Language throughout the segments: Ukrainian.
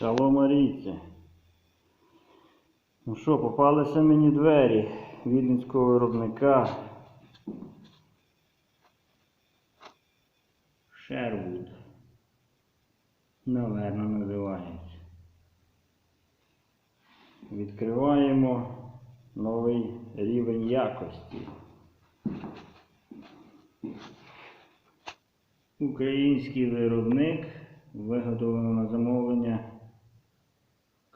Шалом Арійці. Ну що, попалися мені двері віденського виробника. Sherwood. Наверно, називається. Відкриваємо новий рівень якості. Український виробник виготовлено на замовлення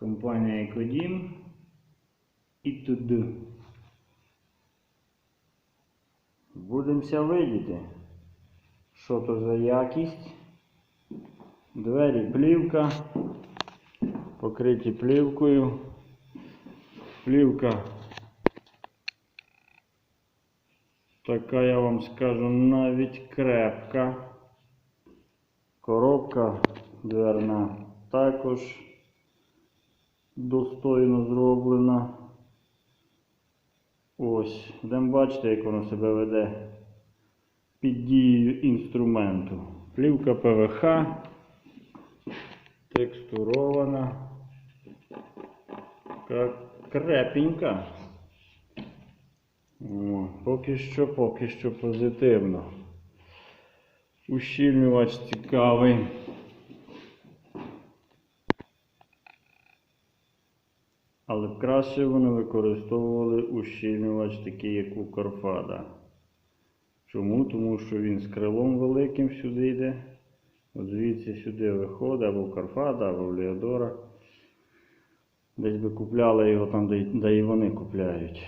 компанія Екодім і туди. Будемося видіти, що то за якість. Двері плівка, покриті плівкою. Плівка така, я вам скажу, навіть крепка. Коробка дверна також достойно зроблена. Ось, йдемо бачите, як воно себе веде під дією інструменту. Плівка ПВХ, текстурована, Ка- крепенька. О, поки що, поки що позитивно. Ущільнювач цікавий. Але б краще вони використовували ущільнювач такий, як у Корфада. Чому? Тому що він з крилом великим сюди йде. От звідси сюди виходить або Карфада, або в Леодора. Десь би купляли його там, де і вони купляють.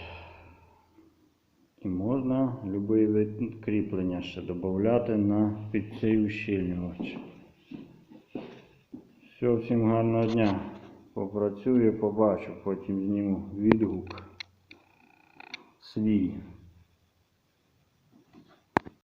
І можна будь-який вид кріплення ще додати на під цей ущільнювач. Все, всім гарного дня. Попрацюю, побачу, потім зніму відгук свій.